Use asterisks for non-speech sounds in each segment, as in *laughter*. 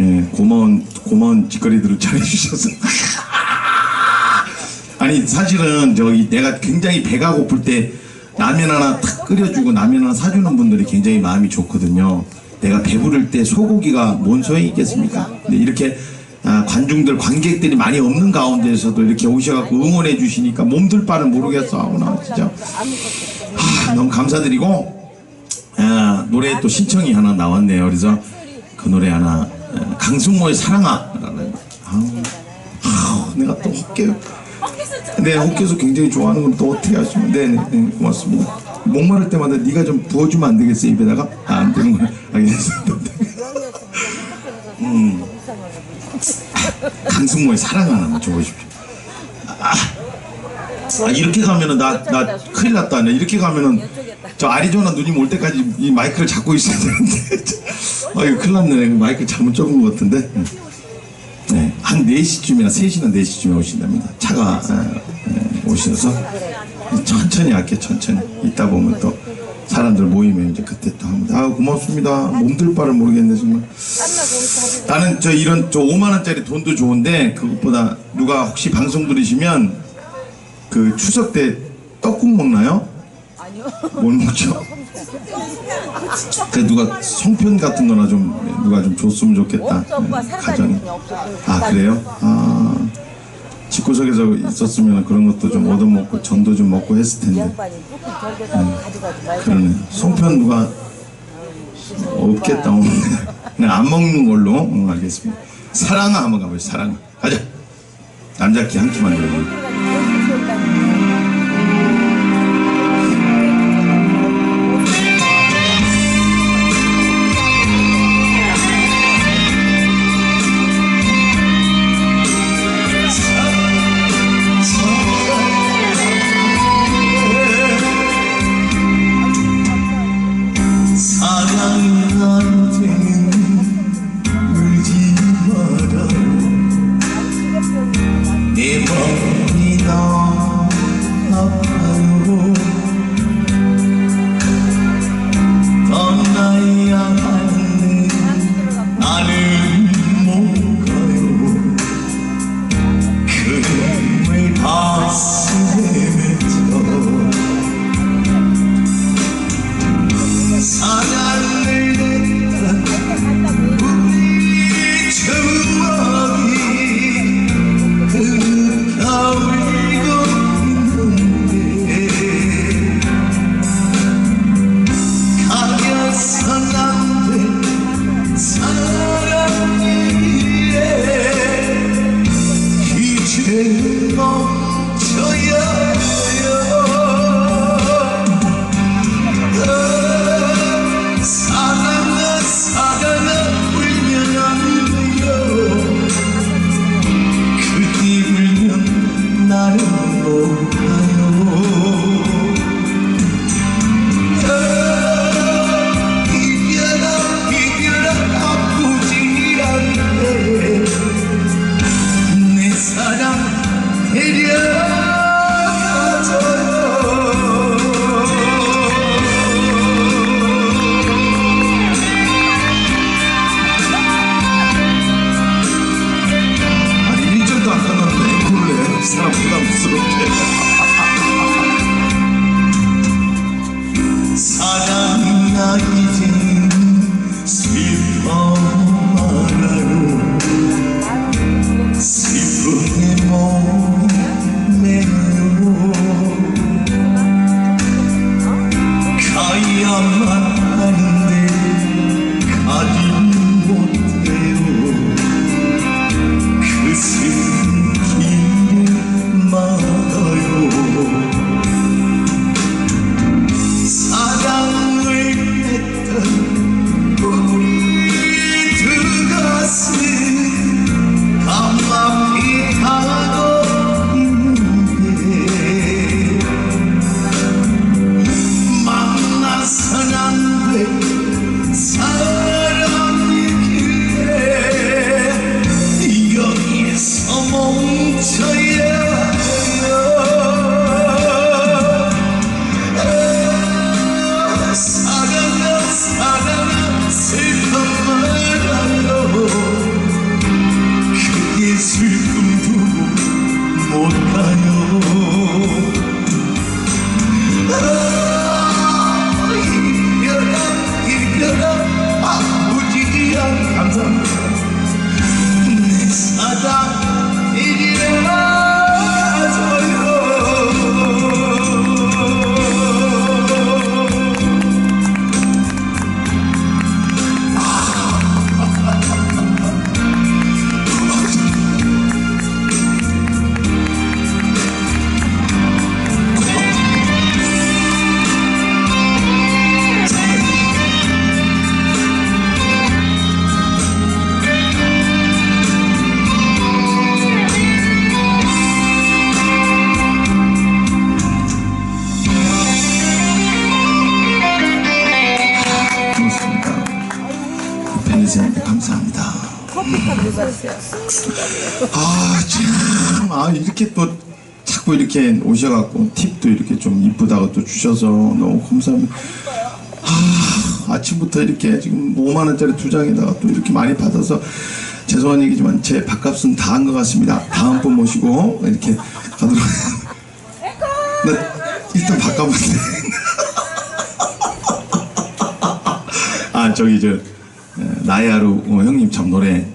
예, 고마운 고마운 짓거리들을 잘해주셔서 *laughs* 아니 사실은 저기 내가 굉장히 배가 고플 때 라면 하나 탁 끓여주고 라면 하나 사주는 분들이 굉장히 마음이 좋거든요. 내가 배부를 때 소고기가 뭔 소용이 있겠습니까? 근데 이렇게 아, 관중들 관객들이 많이 없는 가운데서도 이렇게 오셔갖고 응원해 주시니까 몸둘 바를 모르겠어 하구나 진짜 하, 너무 감사드리고 아, 노래 또 신청이 하나 나왔네요. 그래서 그 노래 하나 어, 강승모의 사랑아라는 아우, 내가 또 헛개 네 헛개서 굉장히 좋아하는 건 또 어떻게 하시면 네 네 네, 고맙습니다. 목마를 때마다 네가 좀 부어주면 안 되겠어 입에다가 아, 안 되는구나 알겠습니다. 음 강승모의 사랑 하나만 줘보십시오. 아, 아, 이렇게 가면은 나 나 큰일 났다. 나 이렇게 가면은 저 아리조나 누님 올 때까지 이 마이크를 잡고 있어야 되는데 아 이거 큰일 났네. 마이크 잘못 적은 것 같은데. 네, 한 4시쯤이나 3시나 4시쯤에 오신답니다. 차가 어, 네, 오셔서 천천히 할게 천천히. 이따 보면 또 사람들 모이면 이제 그때 또 합니다. 아 고맙습니다. 몸둘 바를 모르겠네 정말. 나는 저 이런 저 5만 원짜리 돈도 좋은데 그것보다 누가 혹시 방송 들으시면 그 추석 때 떡국 먹나요? 뭘 먹죠? 그 누가 송편 같은 거나 좀 누가 좀 줬으면 좋겠다. 네, 가정에. 아 그래요? 아 집구석에서 있었으면 그런 것도 좀 얻어먹고 전도 좀 먹고 했을 이 텐데 말고. 그러네. 송편 누가 없겠다. 그냥 안 먹는 걸로 응, 알겠습니다. 사랑아 한번 가보죠. 사랑아 가자. 남자 키 한 키만. 사 사 이렇게 오셔갖고 팁도 이렇게 좀 이쁘다고 또 주셔서 너무 감사합니다. 아, 아침부터 이렇게 지금 5만원짜리 두 장에다가 또 이렇게 많이 받아서 죄송한 얘기지만 제 밥값은 다 한 것 같습니다. 다음 분 모시고 이렇게 가도록. 나 일단 바꿔볼게. 아, 저기 저, 에, 나의 하루 어, 형님 참 노래 에,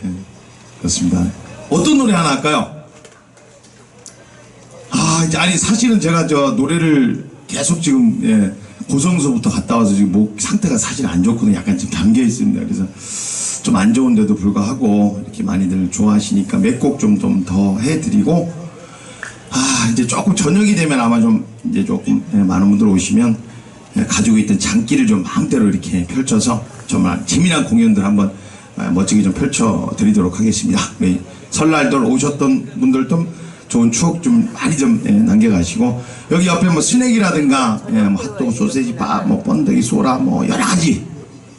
그렇습니다. 어떤 노래 하나 할까요? 아, 아니 사실은 제가 저 노래를 계속 지금 예, 고성서부터 갔다 와서 지금 목 상태가 사실 안 좋거든요. 약간 지금 담겨 있습니다. 그래서 좀 안 좋은데도 불구하고 이렇게 많이들 좋아하시니까 몇 곡 좀 좀 더 해드리고 아 이제 조금 저녁이 되면 아마 좀 이제 조금 예, 많은 분들 오시면 예, 가지고 있던 장기를 좀 마음대로 이렇게 펼쳐서 정말 재미난 공연들 한번 아, 멋지게 좀 펼쳐 드리도록 하겠습니다. 우리 설날들 오셨던 분들도 좋은 추억 좀 많이 좀 예, 남겨가시고 여기 옆에 뭐 스낵이라든가 예, 뭐 핫도그 소세지 밥, 뭐 번데기 소라 뭐 여러 가지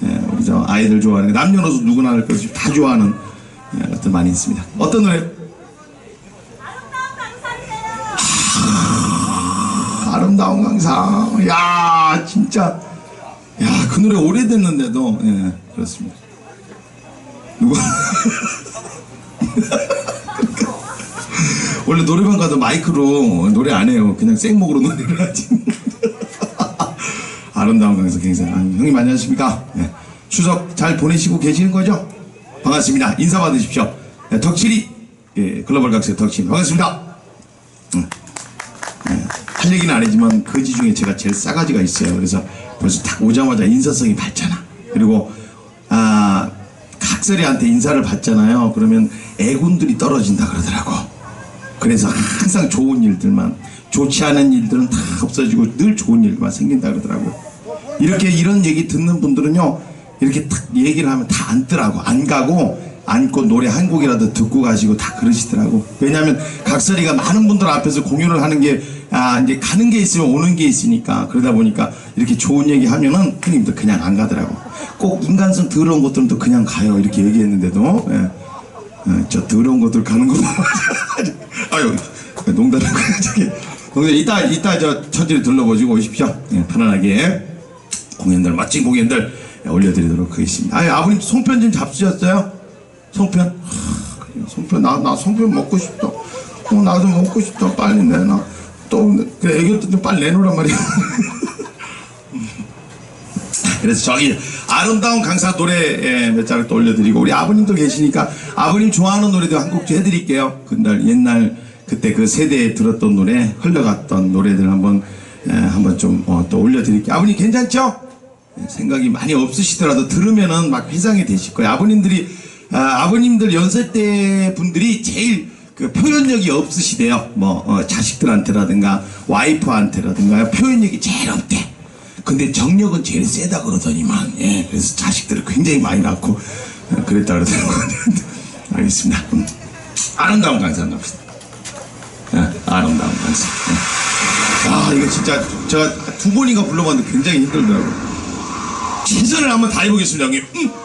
예, 우리 저 아이들 좋아하는 거, 남녀노소 누구나 할 것이 다 좋아하는 예, 것들 많이 있습니다. 어떤 노래? 아름다운 강상. 야, 진짜. 야, 그 노래 오래됐는데도, 예, 그렇습니다. 누가. *laughs* 원래 노래방 가도 마이크로 노래 안 해요. 그냥 생목으로 노래를 하지. *laughs* 아름다운 강사 굉장히. 아, 형님 안녕하십니까? 예. 추석 잘 보내시고 계시는 거죠? 반갑습니다. 인사 받으십시오. 예, 덕칠이, 예, 글로벌 각세 덕칠. 반갑습니다. 할 얘기는 아니지만 거지 중에 제가 제일 싸가지가 있어요. 그래서 벌써 딱 오자마자 인사성이 밝잖아. 그리고 아 각설이한테 인사를 받잖아요. 그러면 애군들이 떨어진다 그러더라고. 그래서 항상 좋은 일들만 좋지 않은 일들은 다 없어지고 늘 좋은 일만 생긴다 그러더라고. 이렇게 이런 얘기 듣는 분들은요 이렇게 탁 얘기를 하면 다 앉더라고. 안 가고 앉고 노래 한 곡이라도 듣고 가시고 다 그러시더라고. 왜냐하면 각설이가 많은 분들 앞에서 공연을 하는 게 아, 이제 가는 게 있으면 오는 게 있으니까. 그러다 보니까 이렇게 좋은 얘기 하면은 형님도 그냥 안 가더라고. 꼭 인간성 더러운 것들은 또 그냥 가요. 이렇게 얘기했는데도. 예. 예, 저 더러운 것들 가는 거 *laughs* 아유 농담이고 *laughs* 저기 농담 이따 이따 저 천천히 둘러보시고 오십시오 예, 편안하게 공연들 멋진 공연들 예, 올려드리도록 하겠습니다. 아니 아버님 송편 좀 잡수셨어요? 송편? 하. 송편 나 나 송편 먹고 싶다. 어, 나도 먹고 싶다. 빨리 내놔. 또 그래 애교도 좀 빨리 내놓으란 말이야. *laughs* 그래서 저기 아름다운 강사 노래 예, 몇 자를 또 올려드리고 우리 아버님도 계시니까 아버님 좋아하는 노래도 한 곡 해드릴게요. 그날 옛날 그때 그 세대에 들었던 노래 흘러갔던 노래들 한번 예, 한번 좀 또 올려드릴게요. 아버님 괜찮죠? 예, 생각이 많이 없으시더라도 들으면은 막 회상이 되실 거예요. 아버님들이 아, 버님들 연세 때 분들이 제일 그 표현력이 없으시대요. 뭐 어, 자식들한테라든가 와이프한테라든가 표현력이 제일 없대. 근데 정력은 제일 세다 그러더니만 예 그래서 자식들을 굉장히 많이 낳고 어, 그랬다 그러더라고요. *laughs* 알겠습니다. 음. 아름다운 강사 갑시다. 예, 아름다운 강사. 예. 아 이거 진짜 제가 두 번인가 불러봤는데 굉장히 힘들더라고요. 최선을 한번 다해보겠습니다, 형님. 음.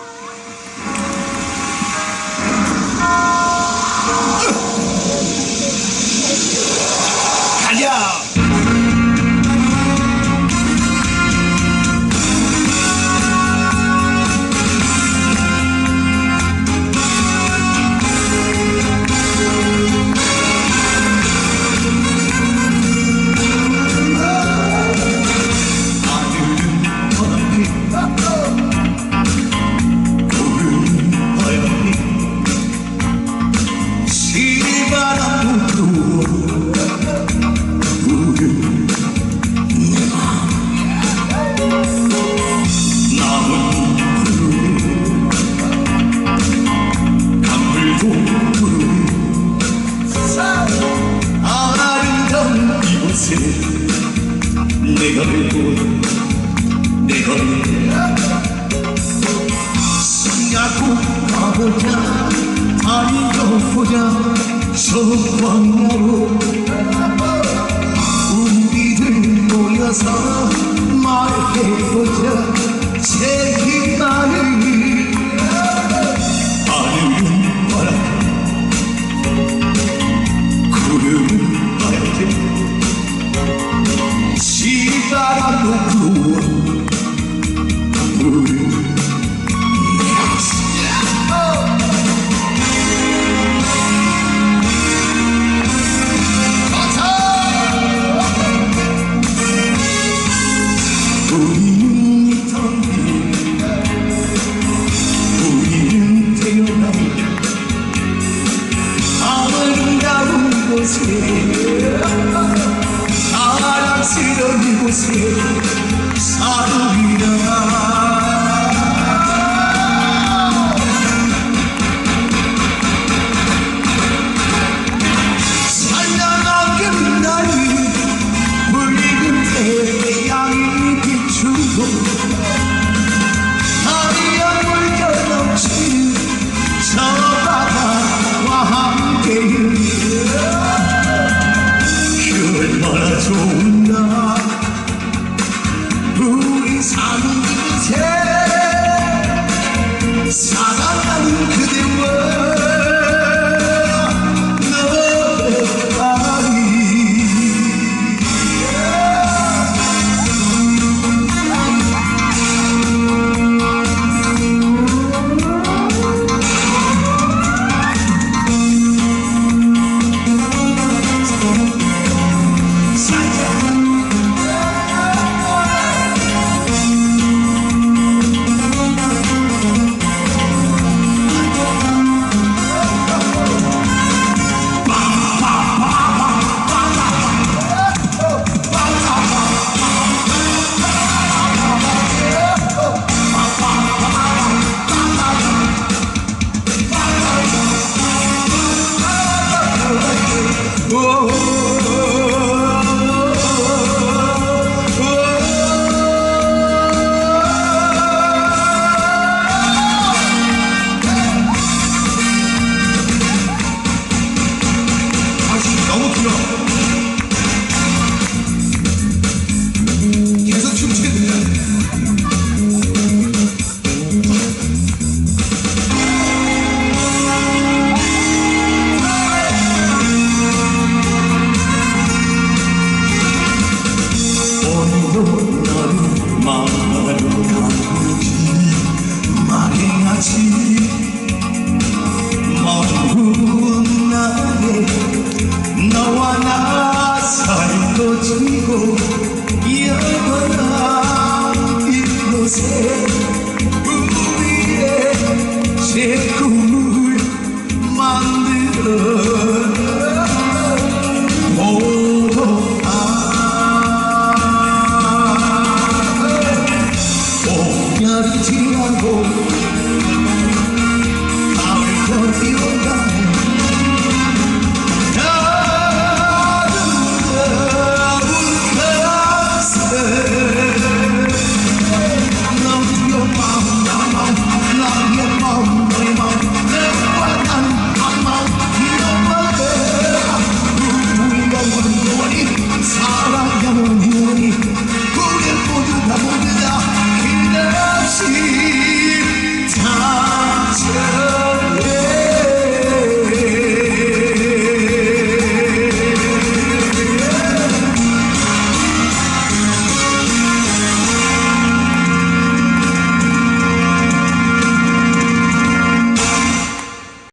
소방나로 우리들 모여서 말해보자. 제기 말을. 하늘은 바람 구름은 빨개 시바람도 부어 물은 まま感じに負けがち